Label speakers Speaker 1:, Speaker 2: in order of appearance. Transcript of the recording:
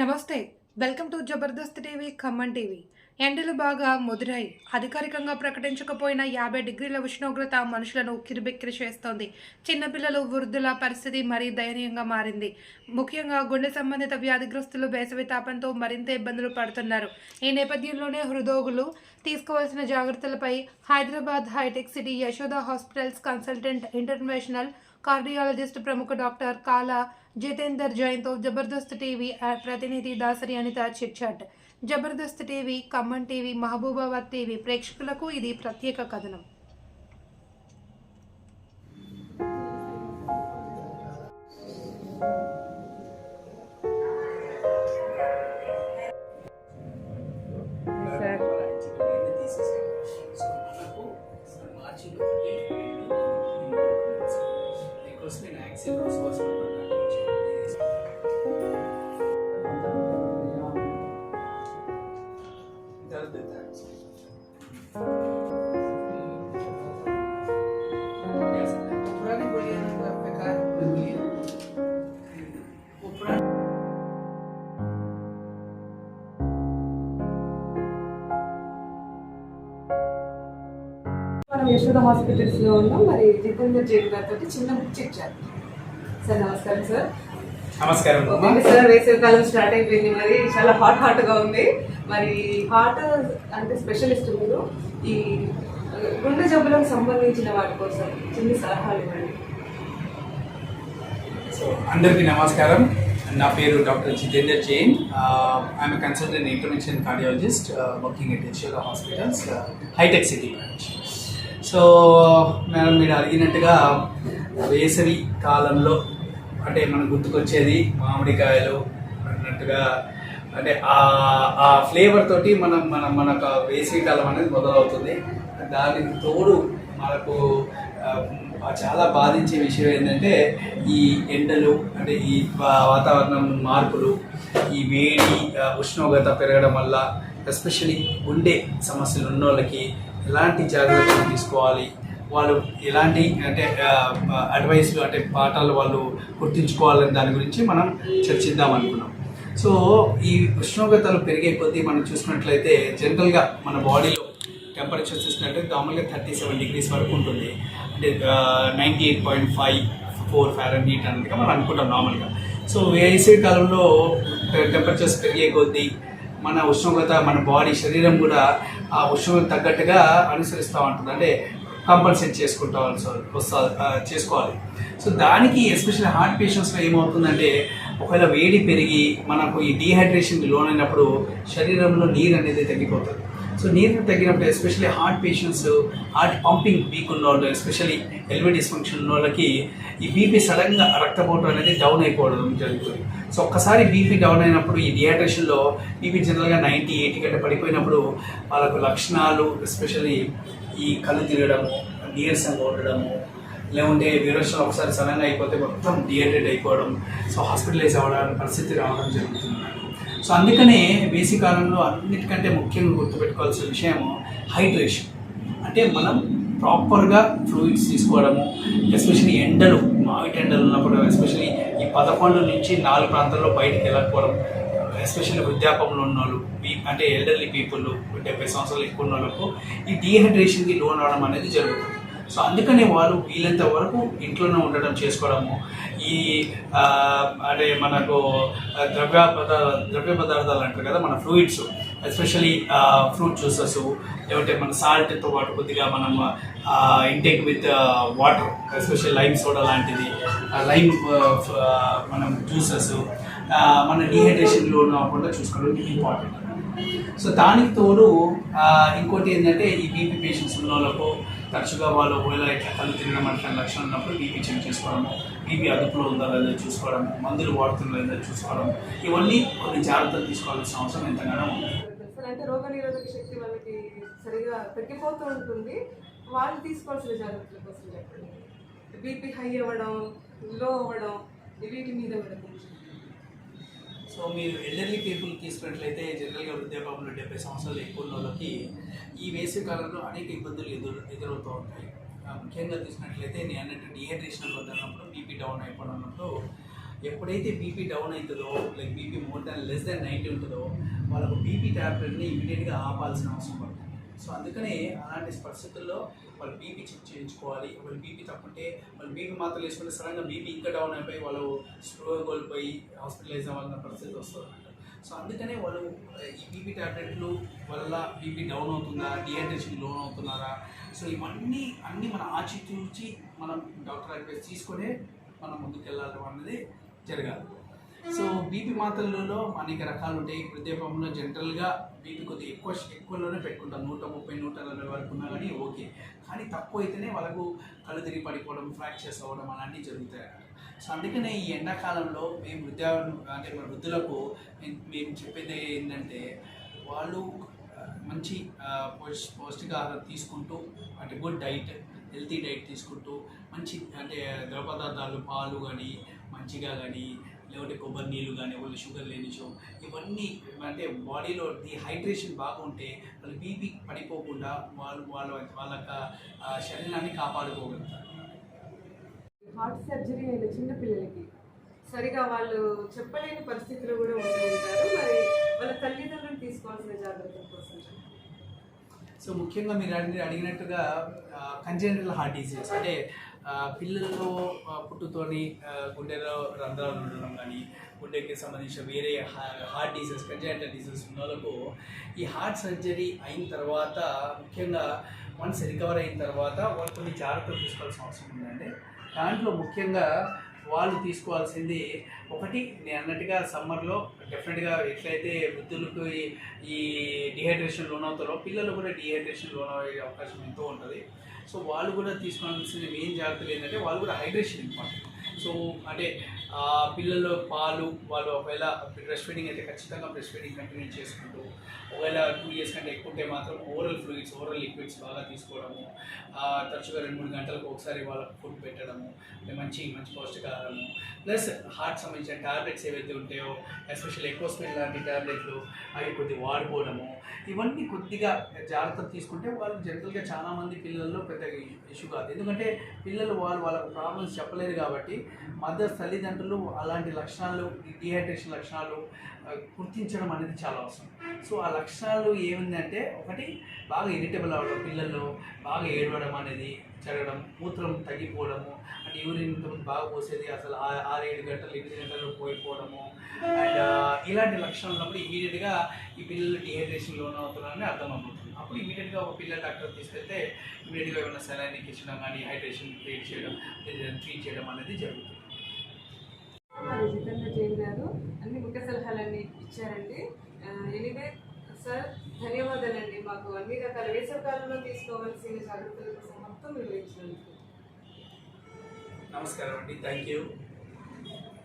Speaker 1: నమస్తే welcome to Jabardast TV Khammam TV. ఎండలు బాగా ముదిరాయి. అధికారికంగా ప్రకటించకపోయిన యాభై డిగ్రీల ఉష్ణోగ్రత మనుషులను కిరిబిక్కిరి చేస్తోంది. చిన్నపిల్లలు వృద్ధుల పరిస్థితి మరీ దయనీయంగా మారింది. ముఖ్యంగా గుండె సంబంధిత వ్యాధిగ్రస్తులు వేసవి తాపంతో మరింత ఇబ్బందులు పడుతున్నారు. ఈ నేపథ్యంలోనే హృదోగులు తీసుకోవాల్సిన జాగ్రత్తలపై Hyderabad Hitech City Yashoda hospitals consultant international cardiologist ప్రముఖ డాక్టర్ కాలా జితేందర్ జైన్తో జబర్దస్త్ టీవీ ప్రతినిధి Dasari Anitha chitchat Jabardast TV Khammam TV Mahabubabad TV ప్రేక్షకులకు ఇది ప్రత్యేక కథనం.
Speaker 2: thank you
Speaker 3: మనం యశోద హాస్పిటల్స్లో ఉన్నాం. మరి జితేందర్ జైన్ గారితో చిన్న బుక్ ఇచ్చారు సార్ నమస్కారం సార్.
Speaker 2: నమస్కారం.
Speaker 3: సార్ వేసవి కాలం స్టార్ట్ అయిపోయింది. మరి చాలా హాట్ హాట్గా ఉంది. మరి హాట్ అంటే స్పెషలిస్ట్ మీరు. ఈ గుండె జబ్బులకు సంబంధించిన వాటి కోసం చిన్న సలహాలు ఇవ్వండి.
Speaker 2: సో అందరికీ నమస్కారం. నా పేరు doctor Jitender Jain. I'm consultant international cardiologist working at Yashoda hospitals Hitech City branch so madam మీరు అడిగినట్టుగా వేసవి కాలంలో అంటే మనకు గుర్తుకొచ్చేది మామిడికాయలు అన్నట్టుగా అంటే ఆ- ఆ ఫ్లేవర్ తోటి మనం మన మనకు వేసవి కాలం అనేది మొదలవుతుంది. దానికి తోడు మనకు చాలా బాధించే విషయం ఏంటంటే ఈ ఎండలు అంటే ఈ వాతావరణం మార్పులు ఈ వేడి ఉష్ణోగ్రత పెరగడం వల్ల ఎస్పెషలీ గుండె సమస్యలు ఉన్న వాళ్ళకి ఎలాంటి జాగ్రత్తలు తీసుకోవాలి? వాళ్ళు ఎలాంటి అంటే అడ్వైస్లు అంటే పాఠాలు వాళ్ళు గుర్తుంచుకోవాలని దాని గురించి మనం చర్చిద్దాం అనుకున్నాం. సో ఈ ఉష్ణోగ్రతలు పెరిగే కొద్దీ మనం చూసినట్లయితే జనరల్గా మన బాడీలో టెంపరేచర్ చూసినట్లయితే మామూలుగా థర్టీ సెవెన్ డిగ్రీస్ వరకు ఉంటుంది. అంటే ninety eight point five four Fahrenheit అన్నట్టుగా మనం అనుకుంటాం నార్మల్గా. సో వేసవి కాలంలో టెంపరేచర్స్ పెరిగే కొద్దీ మన ఉష్ణోగ్రత మన బాడీ శరీరం కూడా ఆ ఉష్ణోగ్రత తగ్గట్టుగా అనుసరిస్తూ ఉంటుంది. అంటే కంపల్సరీ చేసుకుంటా వస్తా చేసుకోవాలి. సో దానికి ఎస్పెషల్లీ హార్ట్ పేషెంట్స్లో ఏమవుతుందంటే ఒకవేళ వేడి పెరిగి మనకు ఈ డీహైడ్రేషన్కి లోనైనప్పుడు శరీరంలో నీరు అనేది తగ్గిపోతుంది. సో నీరు తగ్గినప్పుడు especially heart patients heart pumping weak ఉన్న వాళ్ళు ఎస్పెషల్లీ ఎల్వీ డిస్ఫంక్షన్ ఉన్న వాళ్ళకి ఈ బీపీ సడన్గా రక్తపోటు అనేది డౌన్ అయిపోవడం జరుగుతుంది. సో ఒక్కసారి బీపీ డౌన్ అయినప్పుడు ఈ డిహైడ్రేషన్లో బీపీ జనరల్గా నైంటీ ఎయిటీ గంట పడిపోయినప్పుడు వాళ్ళకు లక్షణాలు ఎస్పెషల్లీ ఈ కళ్ళు తిరగడము నీరసంగా ఉండడము లేకుంటే వీరోషన్ ఒకసారి సడన్గా అయిపోతే మొత్తం డిహైడ్రేట్ అయిపోవడం సో హాస్పిటలైజ్ అవ్వడానికి పరిస్థితి రావడం జరుగుతుంది. సో అందుకనే వేసి కాలంలో అన్నిటికంటే ముఖ్యంగా గుర్తుపెట్టుకోవాల్సిన విషయం హైడ్రేషన్ అంటే మనం ప్రాపర్గా ఫ్లూయిడ్స్ తీసుకోవడము ఎస్పెషల్లీ ఎండలు మావిటి ఎండలు ఉన్నప్పుడు ఎస్పెషల్లీ పదకొండు నుంచి నాలుగు ప్రాంతాల్లో బయటికి వెళ్ళకపోవడం ఎస్పెషల్లీ వృద్ధాపంలో ఉన్న వాళ్ళు అంటే ఎల్డర్లీ పీపుల్ డెబ్బై సంవత్సరాలు ఎక్కువ ఉన్న వాళ్ళకు ఈ డీహైడ్రేషన్కి లోన్ అవడం అనేది జరుగుతుంది. సో అందుకనే వాళ్ళు వీలంత వరకు ఇంట్లోనే ఉండడం చేసుకోవడము. ఈ అంటే మనకు ద్రవ్య పద ద్రవ్య పదార్థాలు అంటారు కదా మన ఫ్లూయిడ్స్ ఎస్పెషలీ ఫ్రూట్ జ్యూసెస్ లేదంటే మన సాల్ట్తో పాటు కొద్దిగా మనం intake with water especially lime soda లాంటిది. లైమ్ uh, uh, మనం జ్యూసెస్ మన డిహైడ్రేషన్లో లోన్ అవ్వకుండా చూసుకోవడం ఇంపార్టెంట్ సో దానికి తోడు ఇంకోటి ఏంటంటే ఈ బీపీ పేషెంట్స్ ఉన్న వాళ్ళకు తరచుగా వాళ్ళు ఒకవేళ ఇట్లా కళ్ళు తినడం అట్లా లక్షణం ఉన్నప్పుడు బీపీ చెక్ చేసుకోవడము బీపీ అదుపులో ఉందా లేదా చూసుకోవడం మందులు వాడుతుందా లేదా చూసుకోవడం ఇవన్నీ కొన్ని జాగ్రత్తలు తీసుకోవాల్సిన అవసరం ఎంతగానో ఉంది.
Speaker 3: అసలు అంటే రోగ నిరోధక శక్తి వాళ్ళకి సరిగా తగ్గిపోతూ ఉంటుంది. వాళ్ళు తీసుకోవాల్సిన జాగ్రత్తల కోసం చెప్పండి. బీపీ హై అవ్వడం లో అవ్వడం వీటి మీద కూడా
Speaker 2: సో మీరు ఎల్డర్లీ పీపుల్ తీసుకున్నట్లయితే జనరల్గా వృద్ధాపంలో డెబ్బై సంవత్సరాలు ఎక్కువ ఉన్న వాళ్ళకి ఈ వేసవి కాలంలో అనేక ఇబ్బందులు ఎదురు ఎదురవుతూ ఉంటాయి. ముఖ్యంగా తీసుకున్నట్లయితే నేను అన్నట్టు డిహైడ్రేషన్ వద్దన్నప్పుడు బీపీ డౌన్ అయిపోవడం అన్నప్పుడు ఎప్పుడైతే బీపీ డౌన్ అవుతుందో like BP more than less than ninety ఉంటుందో వాళ్ళకు బీపీ ట్యాబ్లెట్ని ఇమీడియట్గా ఆపాల్సిన అవసరం పడుతుంది. సో అందుకనే అలాంటి పరిస్థితుల్లో వాళ్ళు బీపీ చెక్ చేయించుకోవాలి. వాళ్ళు బీపీ తప్పుంటే వాళ్ళు బీపీ మాత్రం వేసుకుంటే సడన్గా బీపీ ఇంకా డౌన్ అయిపోయి వాళ్ళు స్పృహ కోల్పోయి హాస్పిటలైజ్ అవ్వాలన్న పరిస్థితి వస్తుంది సో అందుకనే వాళ్ళు ఈ బీపీ ట్యాబ్లెట్లు వల్ల బీపీ డౌన్ అవుతుందా? డిహైడ్రేషన్ లోన్ అవుతున్నారా? సో ఇవన్నీ అన్నీ మన ఆచితూచి మనం డాక్టర్ అడ్వైస్ తీసుకునే మనం ముందుకు వెళ్ళాలి అన్నది జరగాలి. సో బీపీ మాత్రలలో అనేక రకాలు ఉంటాయి. వృద్ధాపంలో జనరల్గా బీపీ కొద్దిగా ఎక్కువ ఎక్కువలోనే పెట్టుకుంటాం. నూట ముప్పై నూట నలభై వరకు ఉన్నా కానీ ఓకే. కానీ తక్కువ అయితేనే వాళ్ళకు కళ్ళు తిరిగి పడిపోవడం ఫ్రాక్చర్స్ అవ్వడం అలాంటివి జరుగుతాయి సో అందుకనే ఈ ఎండాకాలంలో మేము వృద్ధా అంటే మన వృద్ధులకు మేము- చెప్పేది ఏంటంటే వాళ్ళు మంచి పౌష్ పౌష్టికాహారం తీసుకుంటూ అంటే గుడ్ డైట్ హెల్తీ డైట్ తీసుకుంటూ మంచి అంటే ద్రవ పదార్థాలు పాలు కానీ మంచిగా కానీ లేకపోతే కొబ్బరి నీళ్ళు కానీ వాళ్ళు షుగర్ లేని షో ఇవన్నీ అంటే బాడీలో హైడ్రేషన్ బాగా ఉంటే వాళ్ళు బీపీ పడిపోకుండా వాళ్ళు వాళ్ళ వాళ్ళ శరీరాన్ని కాపాడుకోగలుగుతారు
Speaker 3: హార్ట్ సర్జరీ అయిన చిన్న పిల్లలకి సరిగా వాళ్ళు చెప్పలేని పరిస్థితులు కూడా ఉంటూ ఉంటారు మరి వాళ్ళ తల్లిదండ్రులు తీసుకోవాల్సిన జాగ్రత్తల కోసం.
Speaker 2: సో ముఖ్యంగా మీరు అడిగి అడిగినట్టుగా కంజెంటల్ హార్ట్ డిసీజ్ అంటే పిల్లల్లో పుట్టుతోని గుండెలో రంధ్రాలు ఉండడం కానీ గుండెకి సంబంధించిన వేరే హార్ట్ డిసీజ్ కంజెంటల్ డిసీజ్ ఉన్న వాళ్ళకు ఈ హార్ట్ సర్జరీ అయిన తర్వాత ముఖ్యంగా వన్స్ రికవర్ అయిన తర్వాత వాళ్ళు కొన్ని జాగ్రత్తలు తీసుకోవాల్సిన అవసరం ఉందండి. దాంట్లో ముఖ్యంగా వాళ్ళు తీసుకోవాల్సింది ఒకటి నేను అన్నట్టుగా సమ్మర్లో డెఫినెట్గా ఎట్లయితే వృద్ధులకు ఈ- డిహైడ్రేషన్ లోన్ అవుతారో పిల్లలు కూడా డిహైడ్రేషన్ లోన్ అయ్యే అవకాశం ఎంతో ఉంటుంది. సో వాళ్ళు కూడా తీసుకోవాల్సిన మెయిన్ జాగ్రత్తలు ఏంటంటే వాళ్ళు కూడా హైడ్రేషన్ ఇంపార్టెంట్. సో అంటే పిల్లల్లో పాలు వాళ్ళు ఒకవేళ బ్రెస్ట్ ఫీడింగ్ అయితే ఖచ్చితంగా బ్రెస్ట్ ఫీడింగ్ కంటిన్యూ చేసుకుంటూ ఒకవేళ టూ ఇయర్స్ కంటే ఎక్కువ ఉంటే మాత్రం ఓరల్ ఫ్లూయిడ్స్ ఓరల్ లిక్విడ్స్ బాగా తీసుకోవడము తరచుగా రెండు మూడు గంటలకు ఒకసారి వాళ్ళకి ఫుడ్ పెట్టడము మంచి మంచి పౌష్టికాహారము ప్లస్ హార్ట్ సంబంధించిన టాబ్లెట్స్ ఏవైతే ఉంటాయో ఎస్పెషల్ ఎకోస్మిన్ లాంటి టాబ్లెట్లు అవి కొద్దిగా వాడుకోవడము ఇవన్నీ కొద్దిగా జాగ్రత్తలు తీసుకుంటే వాళ్ళు జనరల్గా చాలామంది పిల్లల్లో పెద్ద ఇష్యూ కాదు. ఎందుకంటే పిల్లలు వాళ్ళు వాళ్ళ ప్రాబ్లమ్స్ చెప్పలేరు కాబట్టి మదర్స్ తల్లిదండ్రులు అలాంటి లక్షణాలు డిహైడ్రేషన్ లక్షణాలు గుర్తించడం అనేది చాలా అవసరం. సో ఆ లక్షణాలు ఏముందంటే ఒకటి బాగా ఇరిటబుల్ అవ్వడం పిల్లల్లో బాగా ఏడవడం అనేది జరగడం మూత్రం తగ్గిపోవడము అంటే యూరిన్ బాగా పోసేది అసలు ఆ- ఆరు ఏడు గంటలు ఎనిమిది గంటలు పోయిపోవడము. అండ్ ఇలాంటి లక్షణాలు ఉన్నప్పుడు ఇమీడియట్గా ఈ పిల్లలు డిహైడ్రేషన్ లోన్ అవుతున్నారని అర్థమవుతుంది. అప్పుడు ఇమీడియట్గా ఒక పిల్లల డాక్టర్ తీసుకెళ్తే ఇమీడియట్గా ఏమైనా సెలైన్ ఇచ్చడం కానీ హైడ్రేషన్ ట్రీట్ చేయడం ట్రీట్ చేయడం అనేది జరుగుతుంది.
Speaker 3: జితేంద్ర జైన్ గారు అన్ని ముఖ్య సలహాలన్నీ ఇచ్చారండి. ఎనీవే సార్ ధన్యవాదాలండి. మాకు అన్ని రకాల వేసవకాలంలో తీసుకోవాల్సిన జాగ్రత్తల కోసం మొత్తం వివరించినందుకు
Speaker 2: నమస్కారం అండి. Thank you.